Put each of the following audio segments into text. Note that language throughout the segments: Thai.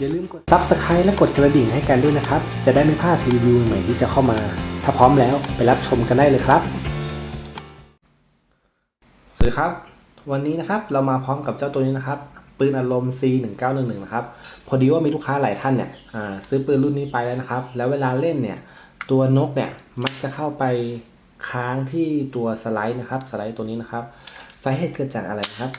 อย่าลืมกด Subscribe และกดกระดิ่งให้กันด้วยนะครับ จะได้ไม่พลาดรีวิวใหม่ที่จะเข้ามา ถ้าพร้อมแล้วไปรับชมกันได้เลยครับ สวัสดีครับ วันนี้นะครับเรามาพร้อมกับเจ้าตัวนี้นะครับ ปืนอารมณ์ C1911 นะครับ พอดีว่ามีลูกค้าหลายท่านเนี่ยซื้อปืนรุ่นนี้ไปแล้วนะครับ แล้วเวลาเล่นเนี่ยตัวนกเนี่ยมักจะเข้าไปค้างที่ตัวสไลด์นะครับ สไลด์ตัวนี้นะครับ สาเหตุเกิดจากอะไรครับ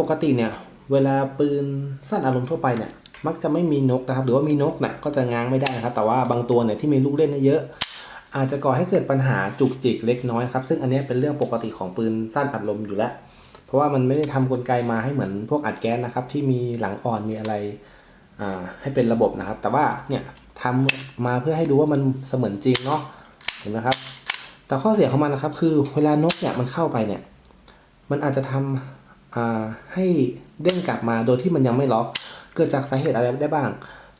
ปกติเนี่ยเวลาปืนสั้นอารมณ์ทั่วไปเนี่ย มักจะไม่มีนกนะครับ หรือว่ามีนกเนี่ยก็จะง้างไม่ได้นะครับ แต่ว่าบางตัวเนี่ยที่มีลูกเล่นเยอะอาจจะก่อให้เกิดปัญหาจุกจิกเล็กน้อยครับ ซึ่งอันนี้เป็นเรื่องปกติของปืนสั้นอัดลมอยู่แล้ว เพราะว่ามันไม่ได้ทำกลไกมาให้เหมือนพวกอัดแก๊สนะครับ ที่มีหลังอ่อนมีอะไรให้เป็นระบบนะครับ แต่ว่าเนี่ยทำมาเพื่อให้ดูว่ามันเสมือนจริงเนาะเห็นไหมครับ แต่ข้อเสียของมันนะครับ คือเวลานกเนี่ยมันเข้าไปเนี่ย มันอาจจะทำอ่าให้เด้งกลับมาโดยที่มันยังไม่ล็อก เกิดจากสาเหตุอะไรได้บ้าง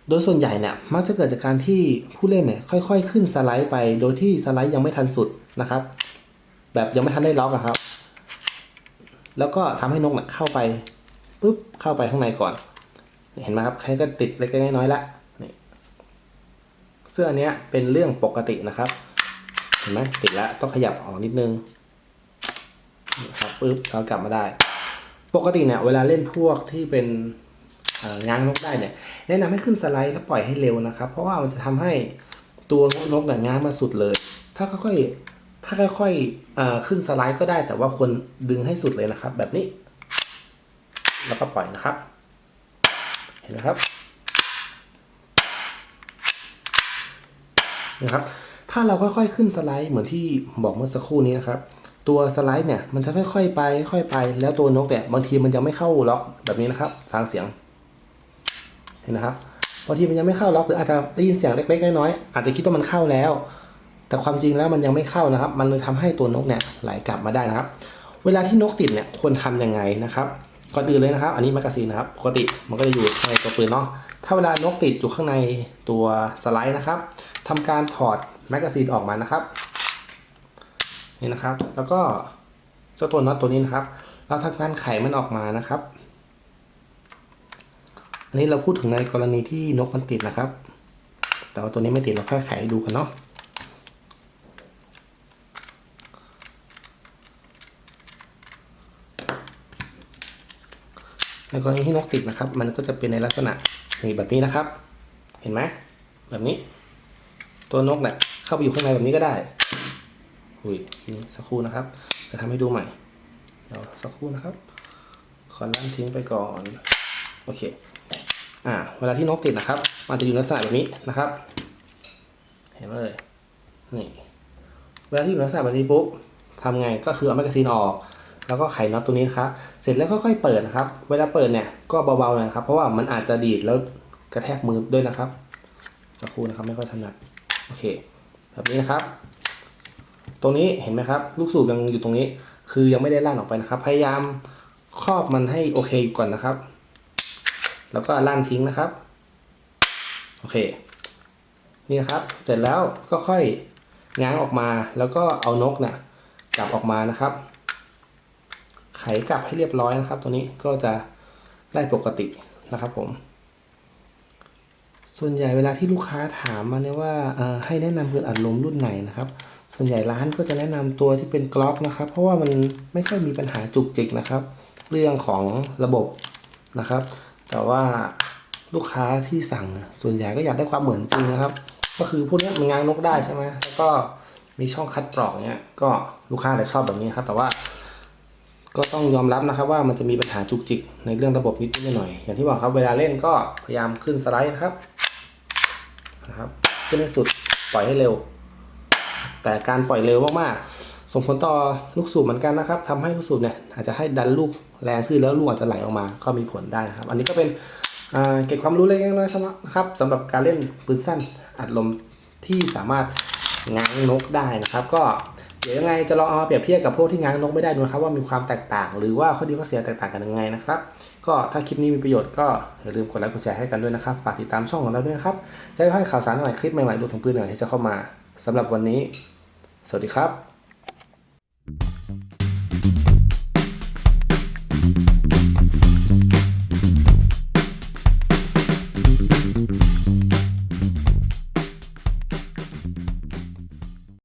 โดยส่วนใหญ่เนี่ยมักจะเกิดจากการที่ผู้เล่นเนี่ยค่อยๆ ขึ้นสไลด์ไป โดยที่สไลด์ยังไม่ทันสุดนะครับ แบบยังไม่ทันได้ล็อกอะครับ แล้วก็ทำให้นกเนี่ยเข้าไปปุ๊บเข้าไปข้างในก่อน เห็นไหมครับใครก็ติดเล็กๆน้อยๆละนี่เสื้ออันเนี้ยเป็นเรื่องปกตินะครับ เห็นไหมติดแล้วต้องขยับออกนิดนึงนครับปุ๊บเรากลับมาได้ ปกติเนี่ยเวลาเล่นพวกที่เป็น ง้างนกได้เนี่ยแนะนำให้ขึ้นสไลด์แล้วปล่อยให้เร็วนะครับ เพราะว่ามันจะทำให้ตัวนกเนี่ยง้างมาสุดเลย ถ้าค่อยๆถ้าค่อยๆเอ่อขึ้นสไลด์ก็ได้ แต่ว่าควรดึงให้สุดเลยนะครับ แบบนี้ แล้วก็ปล่อยนะครับ เห็นไหมครับนะครับ ถ้าเราค่อยๆขึ้นสไลด์เหมือนที่บอกเมื่อสักครู่นี้นะครับ ตัวสไลด์เนี่ยมันจะค่อยๆไปค่อยๆไป แล้วตัวนกเนี่ยบางทีมันยังไม่เข้าล็อกแบบนี้นะครับฟังเสียง ห็นนะครับบางทีมันยังไม่เข้าล็อกหรืออาจจะได้ยินเสียงเล็ก ๆ น้อยๆอาจจะคิดว่ามันเข้าแล้ว แต่ความจริงแล้วมันยังไม่เข้านะครับ มันเลยทำให้ตัวนกเนี่ยไหลกลับมาได้นะครับ เวลาที่นกติดเนี่ยควรทำยังไงนะครับก่อนอื่นเลยนะครับ อันนี้แมกกาซีนนะครับปกติมันก็จะอยู่ในตัวปืนเนาะถ้าเวลานกติดอยู่ข้างในตัวสไลด์นะครับทำการถอดแมกกาซีนออกมานะครับนี่นะครับ แล้วก็เจ้าตัวน็อตตัวนี้นะครับ เราทำการไขมันออกมานะครับ อันนี้เราพูดถึงในกรณีที่นกมันติดนะครับ แต่ว่าตัวนี้ไม่ติดเราค่อยไขดูกันเนาะในกรณีที่นกติดนะครับ มันก็จะเป็นในลักษณะนี่แบบนี้นะครับ เห็นไหมแบบนี้ ตัวนกเนี่ยเข้าไปอยู่ข้างในแบบนี้ก็ได้อุ้ยนี่สักครู่นะครับ จะทำให้ดูใหม่เดี๋ยวสักครู่นะครับ ขอลั่นทิ้งไปก่อน โอเค อ่าเวลาที่นกติดนะครับ มันจะอยู่ในลักษณะแบบนี้นะครับ เห็นไหมเลยนี่เวลาที่อยู่ในลักษณะแบบนี้ปุ๊บทำไงก็คือเอาแมกกาซีนออก แล้วก็ไขน็อตตัวนี้นะครับเสร็จแล้วค่อยๆเปิดนะครับ เวลาเปิดเนี่ยก็เบาๆหน่อยนะครับ เพราะว่ามันอาจจะดีดแล้วกระแทกมือด้วยนะครับสักครู่นะครับไม่ค่อยถนัดโอเค แบบนี้นะครับ ตรงนี้เห็นไหมครับ ลูกสูบยังอยู่ตรงนี้ คือยังไม่ได้ลั่นออกไปนะครับ พยายามครอบมันให้โอเคก่อนนะครับ แล้วก็ลั่นทิ้งนะครับ โอเค นี่นะครับ เสร็จแล้วก็ค่อยง้างออกมา แล้วก็เอานกเนี่ยกลับออกมานะครับ ไขกลับให้เรียบร้อยนะครับ ตัวนี้ก็จะได้ปกตินะครับผม ส่วนใหญ่เวลาที่ลูกค้าถามมาเนี่ยว่าให้แนะนำปืนอัดลมรุ่นไหนนะครับส่วนใหญ่ร้านก็จะแนะนำตัวที่เป็นกล็อกนะครับ เพราะว่ามันไม่ค่อยมีปัญหาจุกจิกนะครับ เรื่องของระบบนะครับ แต่ว่าลูกค้าที่สั่งส่วนใหญ่ก็อยากได้ความเหมือนจริงนะครับ ก็คือพวกนี้มันง้างนกได้ใช่ไหมแล้วก็มีช่องคัดปลอกเนี้ยก็ลูกค้าจะชอบแบบนี้ครับ แต่ว่า ก็ต้องยอมรับนะครับว่ามันจะมีปัญหาจุกจิกในเรื่องระบบนิดนิดหน่อยอย่างที่บอกครับเวลาเล่นก็พยายามขึ้นสไลด์นะครับนะครับขึ้นให้สุดปล่อยให้เร็ว แต่การปล่อยเร็วมากๆ ส่งผลต่อลูกสูบเหมือนกันนะครับทำให้ลูกสูบเนี่ยอาจจะให้ดันลูกแรงขึ้นแล้วลูกอาจจะไหลออกมาก็มีผลได้นะครับ อันนี้ก็เป็นเก็บความรู้เล็กน้อยสำหรับนะครับสำหรับการเล่นปืนสั้นอัดลมที่สามารถง้างนกได้นะครับ ก็เดี๋ยวยังไงจะลองเอามาเปรียบเทียบกับพวกที่ง้างนกไม่ได้ดูนะครับว่ามีความแตกต่าง หรือว่าข้อดีข้อเสียแตกต่างกันยังไงนะครับ ก็ถ้าคลิปนี้มีประโยชน์ก็อย่าลืมกดไลค์กดแชร์ให้กันด้วยนะครับฝากติดตามช่องของเราด้วยนะครับจะได้ไม่พาดข่าวสารใหม่คลิปใหม่ๆรวมถึงปืนใหม่ที่จะเข้ามาสำหรับวันนี้ สวัสดีครับ